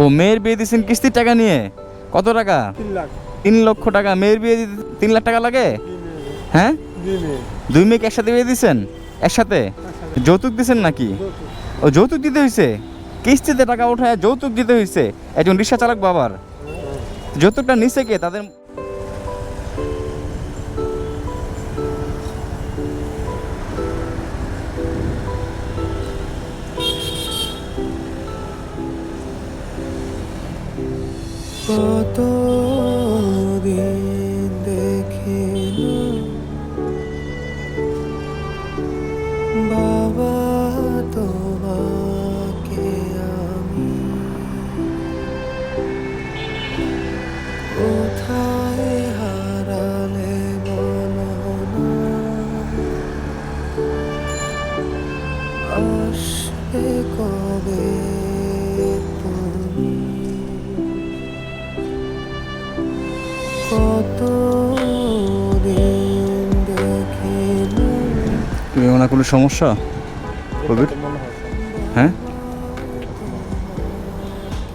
ও মেয়ের বিয়ে দিয়েছেন কিস্তির টাকা নিয়ে? কত টাকা? তিন লক্ষ টাকা। মেয়ের বিয়ে দিতে তিন লাখ টাকা লাগে? হ্যাঁ? দুই মেয়েকে একসাথে বিয়ে দিচ্ছেন একসাথে? যৌতুক দিয়েছেন নাকি? ও যৌতুক দিতে হয়েছে কিস্তিতে টাকা উঠায় যৌতুক দিতে হয়েছে একজন রিক্সা চালক বাবার। যৌতুকটা নিচে কে? তাদের কত কোনো সমস্যা? কবির হ্যাঁ?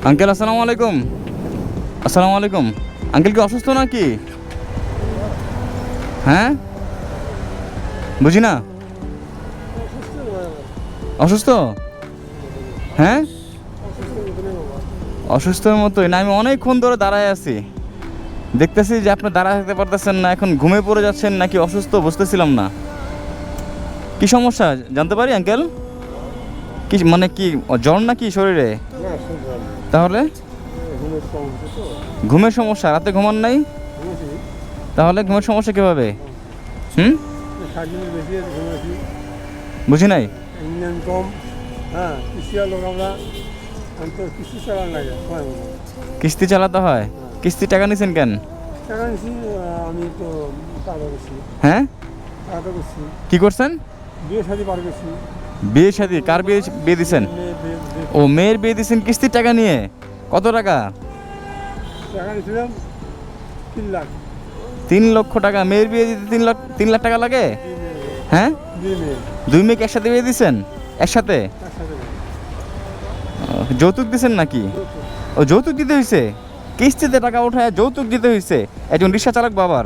আঙ্কেল, আসসালামু আলাইকুম। আসসালামু আলাইকুম। আঙ্কেল কি অসুস্থ নাকি? হ্যাঁ? বুঝি না? অসুস্থ? হ্যাঁ? অসুস্থর মতোই। না, আমি অনেকক্ষণ ধরে দাঁড়ায় আছি। দেখতেছি যে আপনি দাঁড়ায় থাকতে পারতেছেন না, এখন ঘুমে পড়ে যাচ্ছেন নাকি অসুস্থ, বুঝতেছিলাম না। কি সমস্যা? জানতে পারি আঙ্কেল কি মানে কি জ্বর নাকি শরীরে? তাহলে? ঘুমের সমস্যা রাতে ঘুমান নাই? তাহলে ঘুমের সমস্যা কীভাবে? হুম? বুঝি নাই? হ্যাঁ কিস্তি চালাতে হয়? কিস্তি টাকা নিছেন কেন? হ্যাঁ? কি করছেন? বিয়ে শাদি পার করছি। বিয়ে শাদি কার বিয়ে বিয়ে দিছেন? ও মেয়ের বিয়ে দিছেন কিস্তির টাকা নিয়ে? কত টাকা? টাকা নিয়েছিলাম তিন লাখ। তিন লক্ষ টাকা। মেয়ের বিয়ে দিতে তিন লাখ তিন লাখ টাকা লাগে? হ্যাঁ? দুই মেয়েকে একসাথে বিয়ে দিছেন? একসাথে? যৌতুক দিছেন নাকি? ও যৌতুক দিতে হয়েছে কিস্তিতে টাকা উঠায় যৌতুক দিতে হয়েছে একজন রিক্সা চালক বাবার।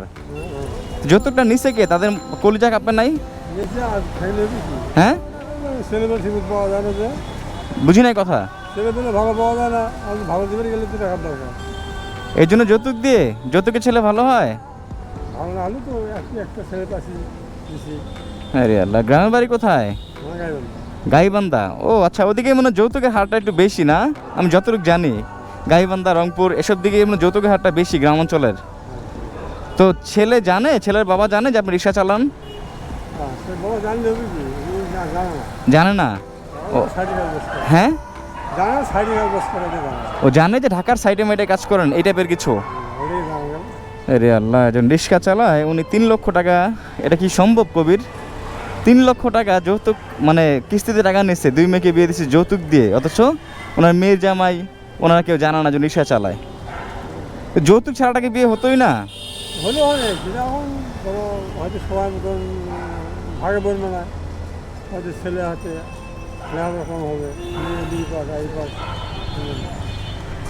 যৌতুকটা নিচে কে? তাদের কলিজা কাপে নাই? হ্যাঁ? বুঝি নাই কথা? ভালো পাওয়া যায় না ভালো দিবে গেলে তো টাকার দরকার। এই জন্য যৌতুক দিয়ে? যৌতুকের ছেলে ভালো হয়? ভালো না হলে তো একটা ছেলে পাশি আরে আল্লাহ গ্রামের বাড়ি কোথায়? গাইবান্ধা। ও আচ্ছা ওদিকে মানে যৌতুকের হারটা একটু বেশি না? আমি যতটুকু জানি গাইবান্ধা রংপুর এসব দিকে মানে যৌতুকের হারটা বেশি গ্রাম অঞ্চলের। তো ছেলে জানে ছেলের বাবা জানে যে আপনি রিক্সা চালান? জানে না? হ্যাঁ? ও জানে যে ঢাকার সাইডে মাইডে কাজ করেন, এই টাইপের কিছু? আরে আল্লাহ, একজন রিক্সা চালায়, উনি তিন লক্ষ টাকা, এটা কি সম্ভব কবির? তিন লক্ষ টাকা যৌতুক মানে কিস্তিতে টাকা নিচ্ছে দুই মেয়েকে বিয়ে দিচ্ছে যৌতুক দিয়ে, অথচ ওনার মেয়ের জামাই, ওনারা কেউ জানা না যে রিক্সা চালায়। যৌতুক ছাড়া টাকা বিয়ে হতোই না? ভাগে বলবে না হয়তো ছেলে হাতে লেখাপড়া কম হবে মেয়ে বিয়ে পাস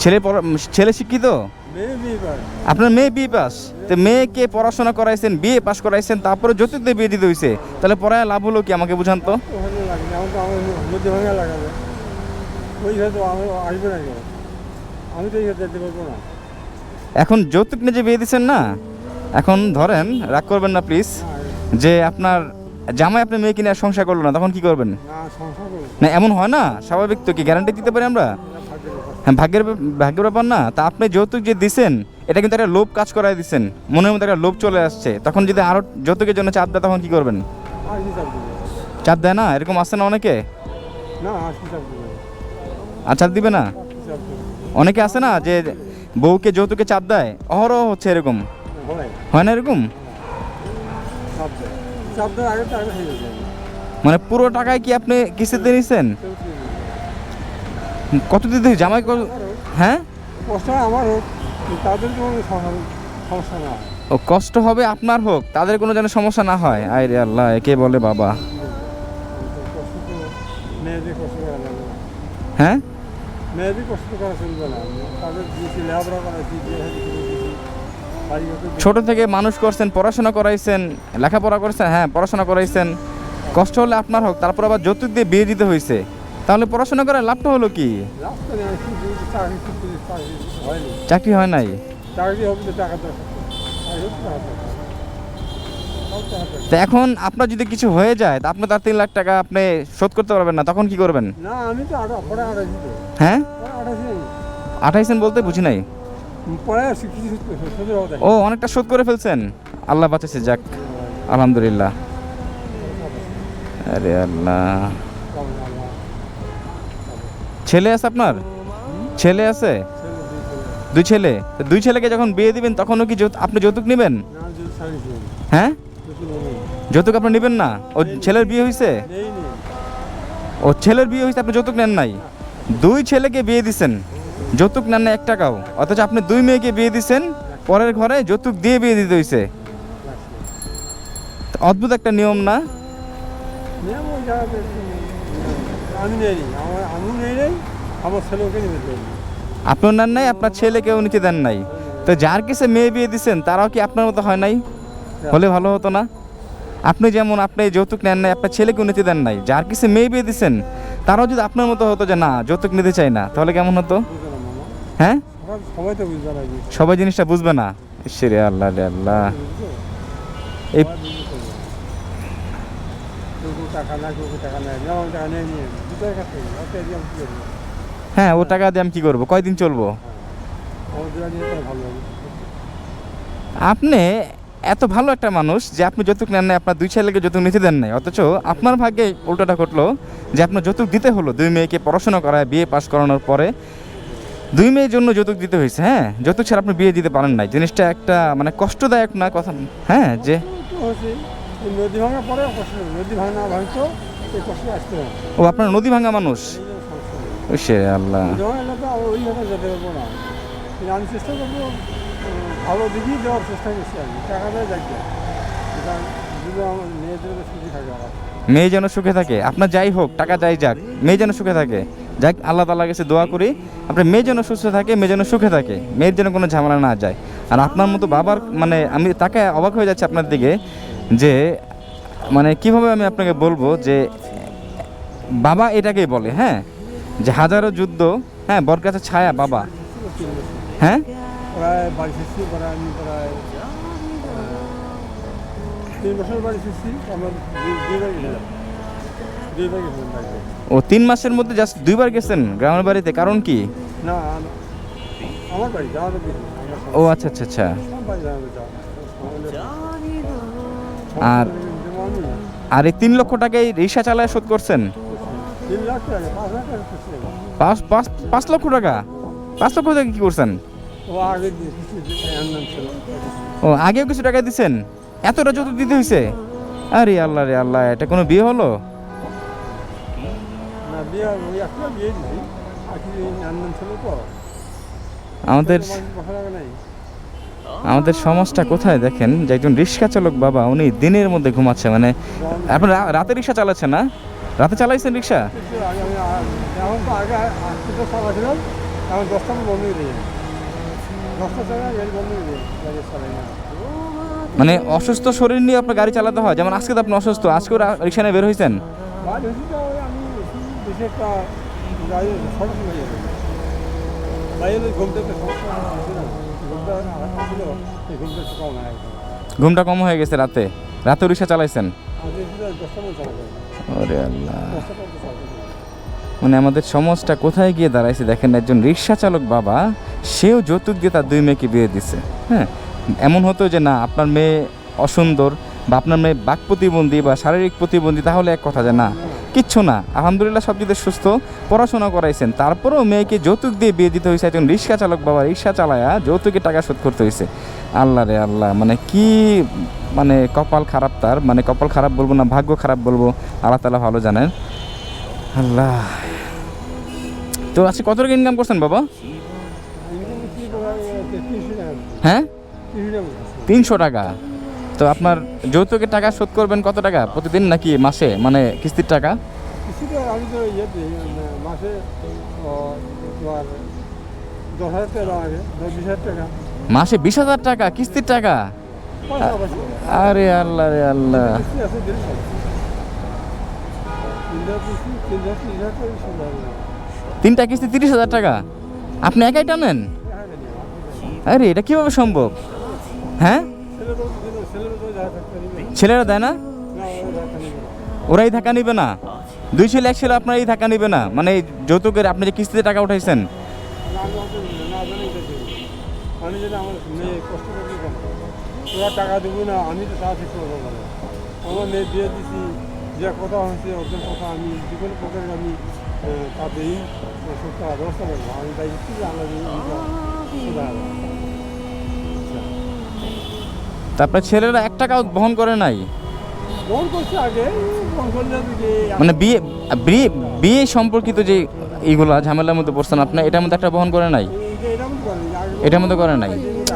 ছেলে ছেলে শিক্ষিত? আপনার মেয়ে বিয়ে পাস। তো মেয়েকে পড়াশোনা করাইছেন বিয়ে পাস করাইছেন তারপরে দিয়ে বিয়ে দিতে হয়েছে তাহলে পড়ায় লাভ হলো কি আমাকে বুঝান তো? এখন যৌতুক নিয়ে যে বিয়ে দিচ্ছেন না এখন ধরেন রাগ করবেন না প্লিজ যে আপনার জামাই আপনার মেয়ে কিনে আর সংসার করল না তখন কি করবেন? না এমন হয় না? স্বাভাবিক তো কি? গ্যারান্টি দিতে পারি আমরা? হ্যাঁ ভাগ্যের ভাগ্যের ব্যাপার না। তা আপনি যৌতুক যে দিছেন এটা কিন্তু একটা লোভ কাজ করাই দিচ্ছেন মনের মধ্যে একটা লোভ চলে আসছে। তখন যদি আরও যৌতুকের জন্য চাপ দেয় তখন কি করবেন? চাপ দেয় না? এরকম আসছে না অনেকে? না আর চাপ দেবে না? অনেকে আছে না যে বউকে যৌতুকে চাপ দেয়? অহরহ হচ্ছে এরকম। হয়। হয় না এরকম? মানে পুরো টাকায় কি আপনি কিস্তিতে নিছেন? কত দিতে জামাই কত হ্যাঁ? কষ্ট আমার হোক তাদের কোনো সমস্যা না ও, কষ্ট হবে আপনার হোক, তাদের কোনো যেন সমস্যা না হয়। আয় রে আল্লাহ, একে বলে বাবা। হ্যাঁ? মেয়েদের কষ্ট করা চলবে না। তাদের শাদী করে দিয়েছি বাড়ি ঘর করে ছোট থেকে মানুষ করছেন পড়াশোনা করাইছেন লেখাপড়া করছেন হ্যাঁ পড়াশোনা করাইছেন। কষ্ট হলে আপনার হোক তারপর আবার যৌতুক দিয়ে বিয়ে দিতে হয়েছে তাহলে পড়াশোনা করার লাভটা হলো কি? চাকরি হয় নাই? তো এখন আপনার যদি কিছু হয়ে যায় তা আপনি তার তিন লাখ টাকা আপনি শোধ করতে পারবেন না তখন কি করবেন? হ্যাঁ? আঠাইছেন বলতে বুঝি নাই। ও, অনেকটা শোধ করে ফেলছেন। আল্লাহ বাঁচাচ্ছে যাক, আলহামদুলিল্লাহ। আরে আল্লাহ। ছেলে আছে আপনার? ছেলে আছে? দুই ছেলে? দুই ছেলেকে যখন বিয়ে দিবেন, তখনও কি আপনি যৌতুক নেবেন? হ্যাঁ? যৌতুক আপনি নেবেন না? ও ছেলের বিয়ে হয়েছে ও ছেলের বিয়ে হয়েছে আপনি যৌতুক নেন নাই। দুই ছেলেকে বিয়ে দিছেন। যৌতুক নেন না এক টাকাও। অথচ আপনি দুই মেয়েকে বিয়ে দিচ্ছেন পরের ঘরে যৌতুক দিয়ে বিয়ে দিতে হয়েছে অদ্ভুত একটা নিয়ম না? ছেলেকে আপনার নেন নাই আপনার ছেলেকেও নিতে দেন নাই। তো যার কাছে মেয়ে বিয়ে দিচ্ছেন তারাও কি আপনার মতো হয় নাই? হলে ভালো হতো না? আপনি যেমন আপনি যৌতুক নেন নাই আপনার ছেলেকেও নিতে দেন নাই। যার কাছে মেয়ে বিয়ে দিচ্ছেন তারাও যদি আপনার মতো হতো যে না যৌতুক নিতে চাই না তাহলে কেমন হতো? হ্যাঁ? সবাই জিনিসটা বুঝবে না। ঈশ্বরে আল্লাহ রে আল্লাহ। এই হ্যাঁ ও টাকা দিয়ে আমি কি করব? কয়দিন চলবো? লাগে আপনি এত ভালো একটা মানুষ যে আপনি যৌতুক নেন নাই আপনার দুই ছেলেকে যৌতুক নিতে দেন নাই। অথচ আপনার ভাগ্যে উল্টোটা ঘটলো যে আপনার যৌতুক দিতে হলো। দুই মেয়েকে পড়াশোনা করায় বিয়ে পাশ করানোর পরে দুই মেয়ের জন্য যৌতুক দিতে হয়েছে হ্যাঁ? যৌতুক ছাড়া আপনি বিয়ে দিতে পারেন নাই। জিনিসটা একটা মানে কষ্টদায়ক না, কথা হ্যাঁ যে নদী ভাঙা পরে নদী ভাঙা ভাঙতো ও আপনার নদী ভাঙা মানুষ? সে আল্লাহ। আমি চেষ্টা করব ভালো দিকেই দেওয়ার চেষ্টা করছি আমি। টাকা দেয় যাক গে। আমার মেয়েদের সুখী থাকে আমার। মেয়ে যেন সুখে থাকে। আপনার যাই হোক, টাকা যাই যাক, মেয়ে যেন সুখে থাকে। যাক, আল্লাহ তালা কাছে দোয়া করি, আপনার মেয়ে যেন সুস্থ থাকে, মেয়ে যেন সুখে থাকে, মেয়ের যেন কোনো ঝামেলা না যায়। আর আপনার মতো বাবার মানে আমি তাকে অবাক হয়ে যাচ্ছে আপনার দিকে যে মানে কীভাবে আমি আপনাকে বলব যে, বাবা এটাকেই বলে হ্যাঁ? যে হাজারো যুদ্ধ হ্যাঁ বর বরগাছের ছায়া বাবা। হ্যাঁ? তিন বছর বাড়ি শেষছি আমার দুইবার গেছিলাম দুইবার গেছিলাম বাড়িতে। ও তিন মাসের মধ্যে জাস্ট দুইবার গেছেন গ্রামের বাড়িতে? কারণ কি? না আমার বাড়ি ও আচ্ছা আচ্ছা আচ্ছা। আর- আর এই তিন লক্ষ টাকায় রিক্সা চালায় শোধ করছেন? পাঁচ। পাঁচ পাঁচ লক্ষ টাকা? পাঁচ লক্ষ টাকা কি করছেন? ও আগেও কিছু টাকা দিছেন? এতটা যত দিতে হয়েছে আরে আল্লাহ রে আল্লাহ এটা কোনো বিয়ে হলো? আমাদের আমাদের সমাজটা কোথায় দেখেন? যে একজন রিক্সা চালক বাবা উনি দিনের মধ্যে ঘুমাচ্ছে মানে আপনার রাতে রিক্সা চালাচ্ছেন না? রাতে চালাইছেন রিক্সা? এখন দশটা বন্ধ দশটা চালাই বন্ধ মানে অসুস্থ শরীর নিয়ে আপনার গাড়ি চালাতে হয়। যেমন আজকে তো আপনি অসুস্থ আজকেও রিক্সা নিয়ে বের হয়েছেন ঘুমটা কম হয় গেছে রাতে। রাতে রিক্সা চালাইছেন? মানে আমাদের সমাজটা কোথায় গিয়ে দাঁড়াইছে দেখেন, একজন রিক্সা চালক বাবা, সেও যৌতুক দিয়ে তার দুই মেয়েকে বিয়ে দিছে। হ্যাঁ? এমন হতো যে না, আপনার মেয়ে অসুন্দর বা আপনার মেয়ে বাক প্রতিবন্ধী বা শারীরিক প্রতিবন্ধী, তাহলে এক কথা যে না, কিচ্ছু না। আলহামদুলিল্লাহ সব দিকে সুস্থ, পড়াশোনা করাইছেন। তারপরেও মেয়েকে যৌতুক দিয়ে বিয়ে দিতে হয়েছে একজন রিক্সা চালক বাবা, রিক্সা চালায়া যৌতুকে টাকা শোধ করতে হয়েছে আল্লাহ রে আল্লাহ মানে কি মানে কপাল খারাপ তার মানে কপাল খারাপ বলব না, ভাগ্য খারাপ বলব, আল্লাহ তালা ভালো জানেন। আল্লাহ। তো আজকে কত টাকা ইনকাম করছেন বাবা? হ্যাঁ? তিনশো টাকা। তো আপনার যৌতুকের টাকা শোধ করবেন কত টাকা? প্রতিদিন নাকি মাসে? মানে কিস্তির টাকা? ইয়ে মানে মাসে বিশ হাজার টাকা। কিস্তির টাকা? আরে আল্লাহ রে আল্লাহ। তিনটা কিস্তি তিরিশ হাজার টাকা? আপনি একাই টানেন? আরে এটা কীভাবে সম্ভব? হ্যাঁ? ছেলেরা দেয় না? ওরাই ধাক্কা নিবে না। দুই ছেলে, এক ছেলে আপনার এই ধাক্কা নিবে না। মানে যৌতুকের আপনি যে কিস্তিতে টাকা উঠাইছেন। টাকা না, আমি তো মেয়ে বিয়ে দিছি, যে কথা আমি তারপরে ছেলেরা এক টাকাও বহন করে নাই? মানে বিয়ে বিয়ে সম্পর্কিত যে এইগুলা ঝামেলার মধ্যে পড়ছেন আপনি এটার মধ্যে একটা বহন করে নাই? এটার মধ্যে করে নাই?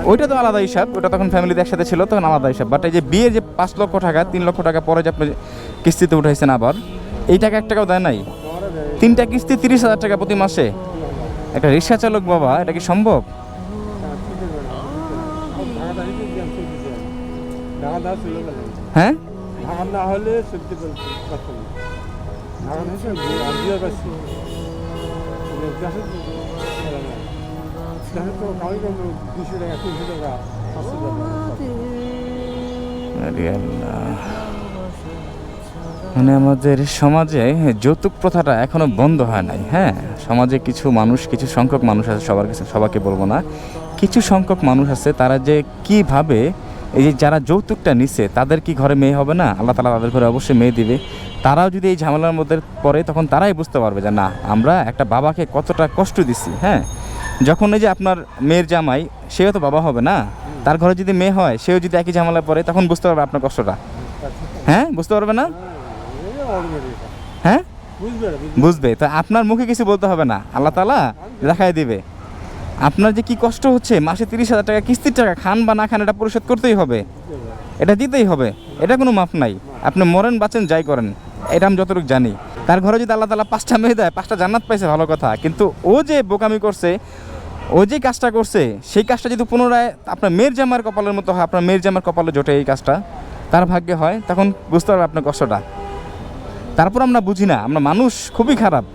ওইটা তো আলাদা হিসাব ওটা তখন ফ্যামিলিতে একসাথে ছিল তখন আলাদা হিসাব। বাট এই যে বিয়ে যে পাঁচ লক্ষ টাকা তিন লক্ষ টাকা পরে যে আপনি কিস্তিতে উঠাইছেন আবার এই টাকা এক টাকাও দেয় নাই? তিনটা কিস্তি তিরিশ হাজার টাকা প্রতি মাসে? একটা রিক্সা চালক বাবা এটা কি সম্ভব? টাকা আরে আল্লাহ। মানে আমাদের সমাজে যৌতুক প্রথাটা এখনও বন্ধ হয় নাই হ্যাঁ? সমাজে কিছু মানুষ কিছু সংখ্যক মানুষ আছে সবার কাছে সবাইকে বলব না। কিছু সংখ্যক মানুষ আছে তারা যে কীভাবে এই যে যারা যৌতুকটা নিচ্ছে তাদের কি ঘরে মেয়ে হবে না? আল্লাহ তালা তাদের ঘরে অবশ্যই মেয়ে দিবে। তারাও যদি এই ঝামেলার মধ্যে পড়ে, তখন তারাই বুঝতে পারবে যে, না, আমরা একটা বাবাকে কতটা কষ্ট দিচ্ছি হ্যাঁ? যখন এই যে আপনার মেয়ের জামাই, সেও তো বাবা হবে না? তার ঘরে যদি মেয়ে হয়, সেও যদি একই ঝামেলা পড়ে, তখন বুঝতে পারবে আপনার কষ্টটা। হ্যাঁ? বুঝতে পারবে না? হ্যাঁ? বুঝবে। তো আপনার মুখে কিছু বলতে হবে না। আল্লাহ তালা দেখাই দিবে। আপনার যে কি কষ্ট হচ্ছে, মাসে তিরিশ হাজার টাকা কিস্তির টাকা খান বা না খান এটা পরিশোধ করতেই হবে। এটা দিতেই হবে। এটা কোনো মাপ নাই। আপনি মরেন, বাঁচেন, যাই করেন। এটা আমি যতটুকু জানি। তার ঘরে যদি আল্লাহ তালা পাঁচটা মেয়ে দেয়, পাঁচটা জান্নাত পাইছে, ভালো কথা। কিন্তু ও যে বোকামি করছে, ও যে কাজটা করছে, সেই কাজটা যদি পুনরায় আপনার মেয়ের জামার কপালের মতো হয়, আপনার মেয়ের জামার কপালে জোটে এই কাজটা, তার ভাগ্যে হয়, তখন বুঝতে পারবে আপনার কষ্টটা। তারপর আমরা বুঝি না, আমরা মানুষ খুবই খারাপ।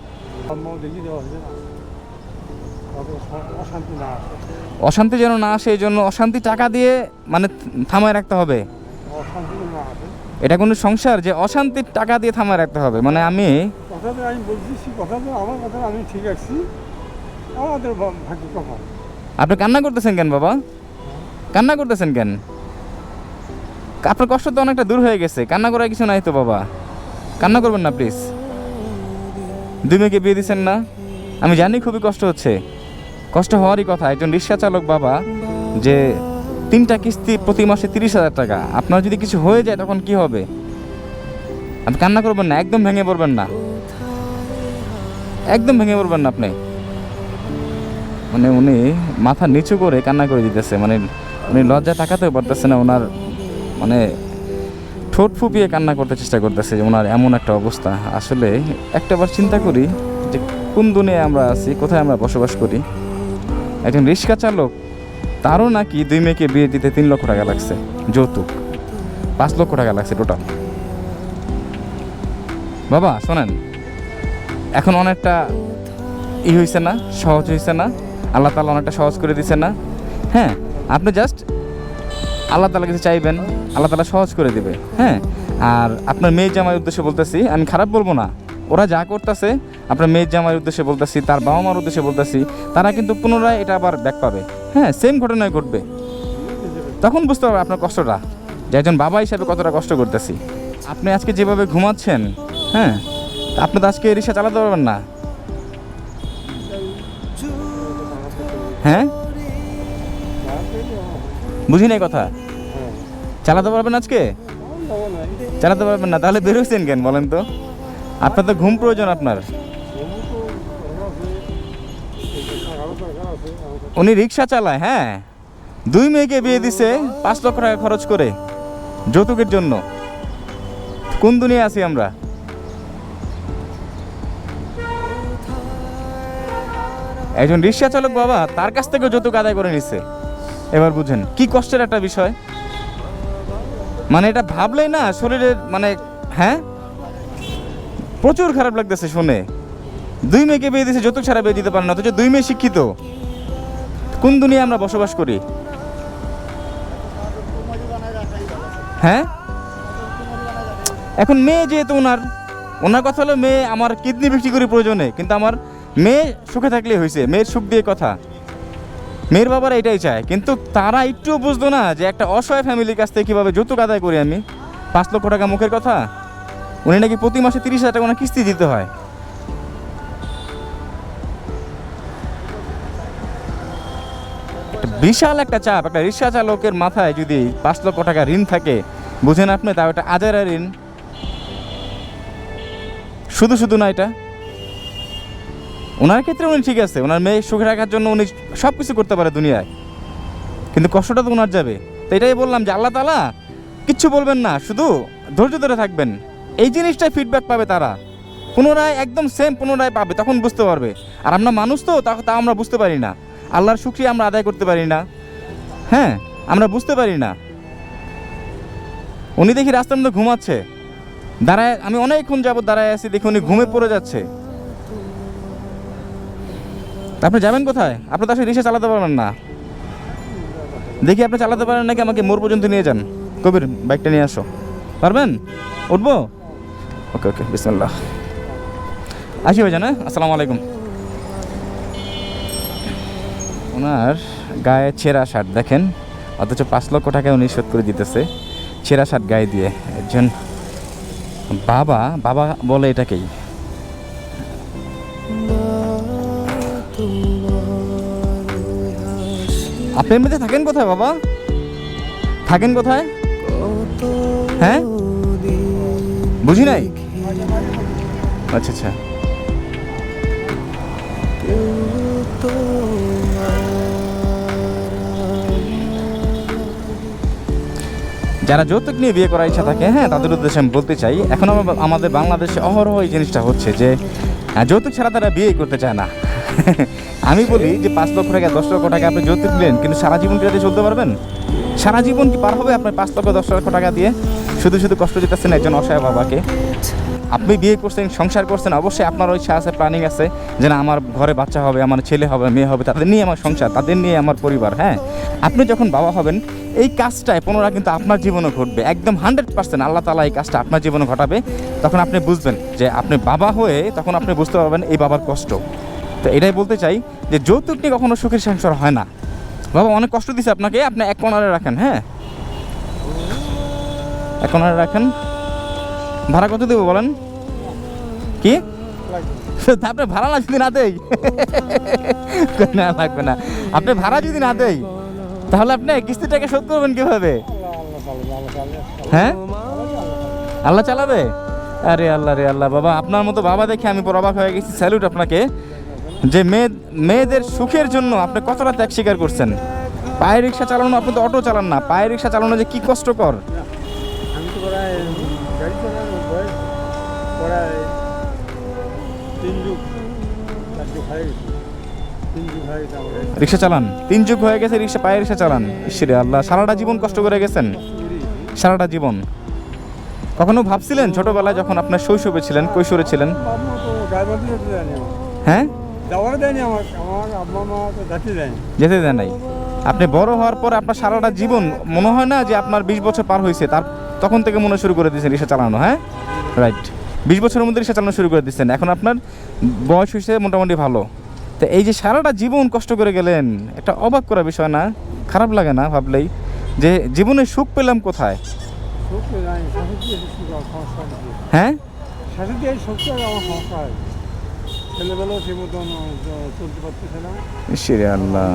অশান্তি যেন না আসে এই জন্য অশান্তি টাকা দিয়ে মানে থামায় রাখতে হবে। এটা কোনো সংসার যে অশান্তির টাকা দিয়ে থামায় রাখতে হবে। মানে আমি কথা আমি বলছি কথা আমার কথা আমি ঠিক আছি। আমাদের ভাগ্য কপাল আপনি কান্না করতেছেন কেন বাবা? কান্না করতেছেন কেন? আপনার কষ্ট তো অনেকটা দূর হয়ে গেছে। কান্না করার কিছু নাই তো বাবা। কান্না করবেন না প্লিজ দুই মেয়েকে বিয়ে দিচ্ছেন না। আমি জানি খুবই কষ্ট হচ্ছে। কষ্ট হওয়ারই কথা। একজন রিক্সা চালক বাবা যে তিনটা কিস্তি প্রতি মাসে তিরিশ হাজার টাকা, আপনার যদি কিছু হয়ে যায় তখন কি হবে? আপনি কান্না করবেন না, একদম ভেঙে পড়বেন না। একদম ভেঙে পড়বেন না আপনি। মানে উনি মাথা নিচু করে কান্না করে দিতেছে মানে উনি লজ্জা টাকাতেও পারতেছে না, ওনার মানে ঠোঁট ফুপিয়ে কান্না করতে চেষ্টা করতেছে যে ওনার এমন একটা অবস্থা। আসলে একটাবার চিন্তা করি যে কোন দুনিয়ায় আমরা আছি, কোথায় আমরা বসবাস করি? একজন রিক্সা চালক, তারও নাকি দুই মেয়েকে বিয়ে দিতে তিন লক্ষ টাকা লাগছে। যৌতুক। পাঁচ লক্ষ টাকা লাগছে টোটাল বাবা, শোনেন, এখন অনেকটা ই হয়েছে না, সহজ হয়েছে না, আল্লাহ তালা অনেকটা সহজ করে দিছে না। হ্যাঁ আপনি জাস্ট আল্লাহ তালা কিছু চাইবেন, আল্লাহ তালা সহজ করে দিবে। হ্যাঁ আর আপনার মেয়ের জামাইয়ের উদ্দেশ্যে বলতেছি, আমি খারাপ বলব না। ওরা যা করতেছে আপনার মেয়ের জামাইয়ের উদ্দেশ্যে বলতেছি, তার বাবা মার উদ্দেশ্যে বলতেছি, তারা কিন্তু পুনরায় এটা আবার ব্যাক পাবে। হ্যাঁ সেম ঘটনায় ঘটবে। তখন বুঝতে পারবে আপনার কষ্টটা। যে একজন বাবা হিসাবে কতটা কষ্ট করতেছি। আপনি আজকে যেভাবে ঘুমাচ্ছেন হ্যাঁ আপনি তো আজকে রিক্সা চালাতে পারবেন না। হ্যাঁ? বুঝি নাই কথা? চালাতে পারবেন আজকে? চালাতে পারবেন না, তাহলে বেরোচ্ছেন কেন বলেন তো? আপনার তো ঘুম প্রয়োজন আপনার। উনি রিক্সা চালায় হ্যাঁ। দুই মেয়েকে বিয়ে দিছে, পাঁচ লক্ষ টাকা খরচ করে, যৌতুকের জন্য। কোন দুনিয়া আছি আমরা? একজন রিক্সা চালক বাবা, তার কাছ থেকে যৌতুক আদায় করে নিচ্ছে এবার বুঝেন, কি কষ্টের একটা বিষয়। মানে এটা ভাবলেই না, শরীরের মানে হ্যাঁ? প্রচুর খারাপ লাগতেছে শুনে। দুই মেয়েকে বিয়ে দিয়েছে যৌতুক ছাড়া বিয়ে দিতে পারে না, অথচ দুই মেয়ে শিক্ষিত। কোন দুনিয়া আমরা বসবাস করি? হ্যাঁ? এখন মেয়ে যেহেতু ওনার ওনার কথা হলো মেয়ে আমার কিডনি বিক্রি করি প্রয়োজনে, কিন্তু আমার মেয়ে সুখে থাকলেই হয়েছে, মেয়ের সুখ দিয়ে কথা। মেয়ের বাবারা এটাই চায়, কিন্তু তারা একটুও বুঝতো না যে একটা অসহায় ফ্যামিলির কাছ থেকে কীভাবে যৌতুক আদায় করি আমি? পাঁচ লক্ষ টাকা মুখের কথা? উনি নাকি প্রতি মাসে তিরিশ হাজার টাকা কিস্তি দিতে হয়। বিশাল একটা চাপ, একটা রিক্সা চালকের মাথায় যদি পাঁচ লক্ষ টাকা ঋণ থাকে, বুঝেন আপনি, তাও এটা আজারা ঋণ। শুধু শুধু না এটা। ওনার ক্ষেত্রে উনি ঠিক আছে, ওনার মেয়ে সুখে রাখার জন্য উনি সব কিছু করতে পারে দুনিয়ায়। কিন্তু কষ্টটা তো ওনার যাবে। তো এটাই বললাম যে আল্লাহ তালা কিচ্ছু বলবেন না, শুধু ধৈর্য ধরে থাকবেন। এই জিনিসটাই ফিডব্যাক পাবে তারা। পুনরায় একদম সেম পুনরায় পাবে, তখন বুঝতে পারবে। আর আমরা মানুষ তো, তা আমরা বুঝতে পারি না। আল্লাহর শুক্রিয়া আমরা আদায় করতে পারি না। হ্যাঁ আমরা বুঝতে পারি না। উনি দেখি রাস্তার মধ্যে ঘুমাচ্ছে। দাঁড়ায়, আমি অনেকক্ষণ যাবত দাঁড়ায় আছি, দেখি উনি ঘুমে পড়ে যাচ্ছে। আপনি যাবেন কোথায়? আপনি তো আসলে রিক্সা চালাতে পারবেন না। দেখি আপনি চালাতে পারেন নাকি আমাকে মোড় পর্যন্ত নিয়ে যান। কবির, বাইকটা নিয়ে আসো। পারবেন? উঠবো? ওকে ওকে, বিসমিল্লাহ। আসি ভাইজান হ্যাঁ? আসসালামু আলাইকুম। ওনার গায়ে ছেঁড়া শার্ট দেখেন, অথচ পাঁচ লক্ষ টাকা উনি শোধ করে দিতেছে। ছেঁড়া শার্ট গায়ে দিয়ে। একজন বাবা বাবা বলে এটাকেই। আপনি মধ্যে থাকেন কোথায় বাবা? থাকেন কোথায়? হ্যাঁ? বুঝি নাই? আচ্ছা আচ্ছা। যারা যৌতুক নিয়ে বিয়ে করার ইচ্ছা থাকে হ্যাঁ তাদের উদ্দেশ্যে আমি বলতে চাই, এখন আমাদের বাংলাদেশে অহরহ এই জিনিসটা হচ্ছে যে যৌতুক ছাড়া তারা বিয়ে করতে চায় না। আমি বলি যে পাঁচ লক্ষ টাকা, দশ লক্ষ টাকা আপনি যৌতুক নিলেন কিন্তু সারা জীবন কি চলতে পারবেন? সারা জীবন কি পার হবে আপনার পাঁচ লক্ষ, দশ লক্ষ টাকা দিয়ে? শুধু শুধু কষ্ট দিতেছেন একজন অসহায় বাবাকে। আপনি বিয়ে করছেন, সংসার করছেন, অবশ্যই আপনার ইচ্ছা আছে প্ল্যানিং আছে যে না, আমার ঘরে বাচ্চা হবে, আমার ছেলে হবে, মেয়ে হবে, তাদের নিয়ে আমার সংসার, তাদের নিয়ে আমার পরিবার হ্যাঁ? আপনি যখন বাবা হবেন, এই কাজটায় পুনরায় কিন্তু আপনার জীবনে ঘটবে, একদম হান্ড্রেড পার্সেন্ট আল্লাহ তালা এই কাজটা আপনার জীবনে ঘটাবে। তখন আপনি বুঝবেন যে আপনি বাবা হয়ে তখন আপনি বুঝতে পারবেন এই বাবার কষ্ট। তো এটাই বলতে চাই যে যৌতুক নিয়ে কখনো সুখের সংসার হয় না। বাবা, অনেক কষ্ট দিছে আপনাকে, আপনি এক কোনারে রাখেন হ্যাঁ? এক কোনারে রাখেন। ভাড়া কত দেবো বলেন? কি? আপনি ভাড়া না যদি না দেই। না, লাগবে না। আপনি ভাড়া যদি না দেই, তাহলে আপনি কিস্তি টাকা শোধ করবেন কীভাবে? হ্যাঁ? আল্লাহ চালাবে? আরে আল্লাহ, রে আল্লাহ, বাবা, আপনার মতো বাবা দেখে আমি পর অবাক হয়ে গেছি। স্যালুট আপনাকে। যে মেয়ে মেয়েদের সুখের জন্য আপনি কতটা ত্যাগ স্বীকার করছেন? পায়ে রিক্সা চালানো, আপনি তো অটো চালান না। পায়ে রিক্সা চালানো যে কি কষ্টকর। তিন যুগ চার যুগ হয়ে গেছে রিক্সা চালান। তিন যুগ হয়ে গেছে রিক্সা পায়ে রিক্সা চালান। ঈশ্বরে আল্লাহ সারাটা জীবন কষ্ট করে গেছেন। সারাটা জীবন। কখনো ভাবছিলেন ছোটবেলায় যখন আপনার শৈশবে ছিলেন কৈশোরে ছিলেন? হ্যাঁ? যেতে দেন নাই। আপনি বড় হওয়ার পর আপনার সারাটা জীবন মনে হয় না যে আপনার বিশ বছর পার হয়েছে তার তখন থেকে মনে শুরু করে দিয়েছেন রিক্সা চালানো হ্যাঁ? রাইট বিশ বছরের মধ্যে রিক্সা চালানো শুরু করে দিচ্ছেন। এখন আপনার বয়স হয়েছে মোটামুটি ভালো। তো এই যে সারাটা জীবন কষ্ট করে গেলেন একটা অবাক করা বিষয় না? খারাপ লাগে না ভাবলেই? যে জীবনে সুখ পেলাম কোথায়? হ্যাঁ? আল্লাহ।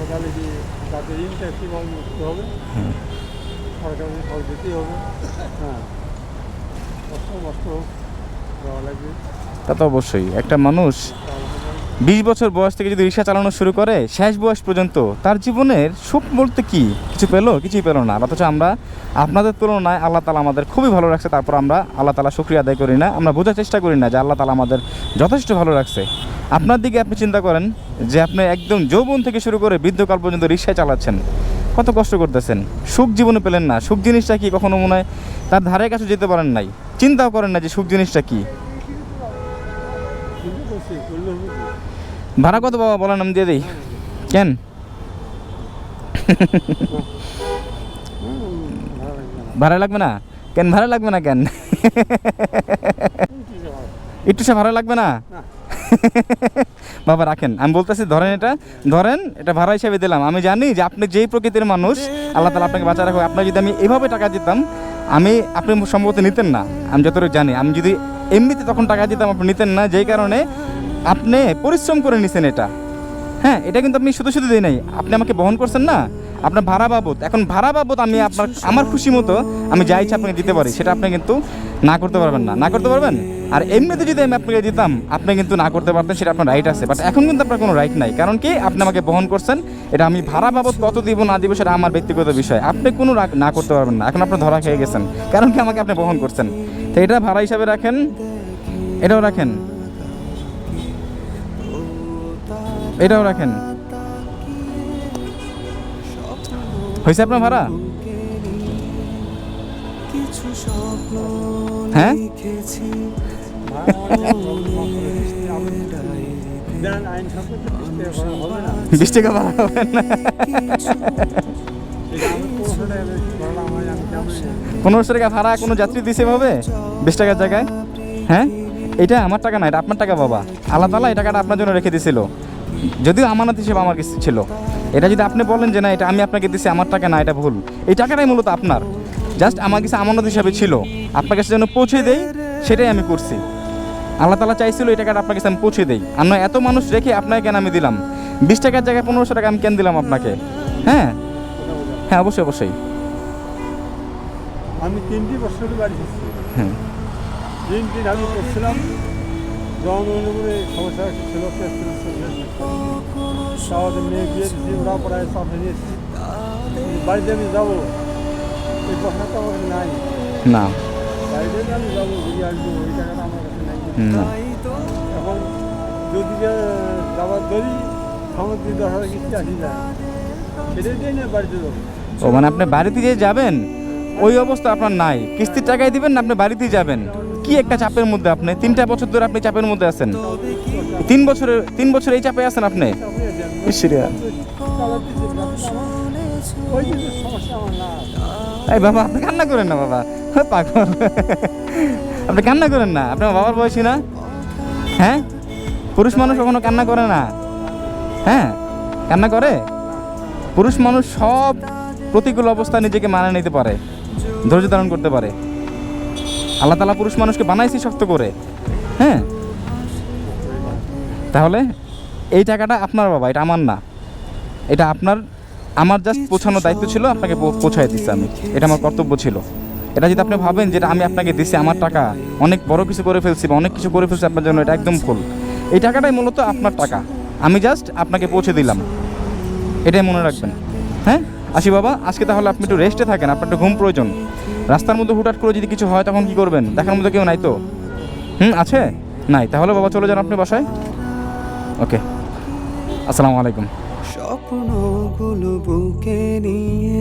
সরকার হবে। হ্যাঁ কষ্ট কষ্ট হোক দেওয়া লাগবে তা তো অবশ্যই। একটা মানুষ বিশ বছর বয়স থেকে যদি রিক্সা চালানো শুরু করে, শেষ বয়স পর্যন্ত তার জীবনের সুখ বলতে কি? কিছু পেল? কিছুই পেল না। অথচ আমরা আপনাদের তুলনায় আল্লাহ তালা আমাদের খুবই ভালো রাখছে, তারপর আমরা আল্লাহ তালা শুক্রিয়া আদায় করি না। আমরা বোঝার চেষ্টা করি না যে আল্লাহ তালা আমাদের যথেষ্ট ভালো রাখছে। আপনার দিকে আপনি চিন্তা করেন যে আপনি একদম যৌবন থেকে শুরু করে বৃদ্ধকাল পর্যন্ত রিক্সায় চালাচ্ছেন। কত কষ্ট করতেছেন সুখ জীবনে পেলেন না সুখ জিনিসটা কি কখনো মনে হয় তার ধারে কাছে যেতে পারেন নাই চিন্তাও করেন না যে সুখ জিনিসটা কি? ভাড়া কত বাবা বলেন, আমি দিয়ে দিই কেন। ভাড়া লাগবে না কেন ভাড়া লাগবে না কেন। একটু সে ভাড়া লাগবে না। বাবা, রাখেন। আমি বলতেছি, ধরেন এটা ধরেন, এটা ভাড়া হিসেবে দিলাম। আমি জানি যে আপনি যেই প্রকৃতির মানুষ, আল্লাহ তালা আপনাকে বাঁচা রাখবে আপনার যদি আমি এভাবে টাকা দিতাম, আমি আপনি সম্ভবত নিতেন না। আমি যতটুকু জানি, আমি যদি এমনিতে তখন টাকা দিতাম, আপনি নিতেন না। যেই কারণে আপনি পরিশ্রম করে নিছেন এটা। হ্যাঁ এটা কিন্তু আপনি শুধু শুধু দিই নাই। আপনি আমাকে বহন করছেন না, আপনার ভাড়া বাবদ। এখন ভাড়া বাবদ আমি আপনার, আমার খুশি মতো আমি যা ইচ্ছা আপনাকে দিতে পারি, সেটা আপনি কিন্তু না করতে পারবেন না। না করতে পারবেন? আর এমনিতে যদি আমি আপনাকে দিতাম, আপনি কিন্তু না করতে পারতেন, সেটা আপনার রাইট আছে। বাট এখন কিন্তু আপনার কোনো রাইট নাই। কারণ কি? আপনি আমাকে বহন করছেন, এটা আমি ভাড়া বাবদ কত দিব, না দিব, সেটা আমার ব্যক্তিগত বিষয়। আপনি কোনো না করতে পারবেন না। এখন আপনার ধরা খেয়ে গেছেন। কারণ কি? আমাকে আপনি বহন করছেন। তো এটা ভাড়া হিসাবে রাখেন। এটাও রাখেন। এটাও রাখেন। হয়েছে আপনার ভাড়া? হ্যাঁ। বিশ টাকা ভাড়া হবে পনেরোশো টাকা ভাড়া কোনো যাত্রী দিছে ভাবে বিশ টাকার জায়গায়? হ্যাঁ? এটা আমার টাকা না, এটা আপনার টাকা বাবা। আল্লাহ তালা এই টাকাটা আপনার জন্য রেখে দিছিল। যদিও আমানত হিসেবে আমার কাছে ছিল। এটা যদি আপনি বলেন যে না এটা আমি আপনাকে দিছি আমার টাকা না এটা ভুল। এই টাকাটাই মূলত আপনার। জাস্ট আমার কাছে আমানত হিসাবে ছিল। আপনার কাছে যেন পৌঁছে দেই সেটাই আমি করছি। আল্লাহ তালা চাইছিল এই টাকাটা আপনার কাছে আমি পৌঁছে দেই। আর নয় এত মানুষ রেখে আপনাকে কেন আমি দিলাম? বিশ টাকার জায়গায় পনেরোশো টাকা আমি কেন দিলাম আপনাকে? হ্যাঁ? হ্যাঁ অবশ্যই অবশ্যই। আমি তিনটি বছর বাড়ি হ্যাঁ। দিন আমি করছিলাম। অনুগুলো সমস্যা ছিল আমাদের মেয়ে বিয়ে দিচ্ছি ওরা প্রায় চাপে নিয়েছি বাড়িতে আমি যাব এই কথাটা আমার কাছে নাই না বাড়িতে যে আমি যাব ঘুরে আসব ওই টাকাটা আমার কাছে নাই না এখন যদি যে যাবার ধরি সামুদ্রিক দশ হাজার কিস্তি আসি যায় সেটাই দিয়ে নিয়ে বাড়িতে যাব ও মানে আপনি বাড়িতে যে যাবেন? ওই অবস্থা আপনার নাই। কিস্তির টাকায় দিবেন না আপনি বাড়িতেই যাবেন। কি একটা চাপের মধ্যে আপনি? তিনটা বছর ধরে আপনি চাপের মধ্যে আছেন। তিন বছরের তিন বছর এই চাপে আছেন আপনি? না এই বাবা, আপনি কান্না করেন না বাবা। পাগল। আপনি কান্না করেন না। আপনার বাবার বয়সী না? হ্যাঁ? পুরুষ মানুষ কখনো কান্না করে না? হ্যাঁ? কান্না করে? পুরুষ মানুষ সব প্রতিকূল অবস্থা নিজেকে মানিয়ে নিতে পারে, ধৈর্য ধারণ করতে পারে। আল্লাহ তালা পুরুষ মানুষকে বানাইছি শক্ত করে। হ্যাঁ? তাহলে এই টাকাটা আপনার বাবা, এটা আমার না। এটা আপনার, আমার জাস্ট পৌঁছানোর দায়িত্ব ছিল, আপনাকে পৌঁছায় দিচ্ছি আমি। এটা আমার কর্তব্য ছিল। এটা যদি আপনি ভাবেন যেটা আমি আপনাকে দিছি, আমার টাকা, অনেক বড় কিছু করে ফেলছি বা অনেক কিছু করে ফেলছি আপনার জন্য, এটা একদম ভুল। এই টাকাটাই মূলত আপনার টাকা। আমি জাস্ট আপনাকে পৌঁছে দিলাম। এটাই মনে রাখবেন। হ্যাঁ? আসি বাবা, আজকে তাহলে আপনি একটু রেস্টে থাকেন, আপনার একটু ঘুম প্রয়োজন। রাস্তার মধ্যে হুটহাট করে যদি কিছু হয়, তখন কি করবেন? দেখার মধ্যে কেউ নাই তো? হুম, আছে? নাই। তাহলে বাবা চলে যান আপনি বাসায়। ওকে। আসসালামু আলাইকুম। স্বপ্নগুলো বুকে নিয়ে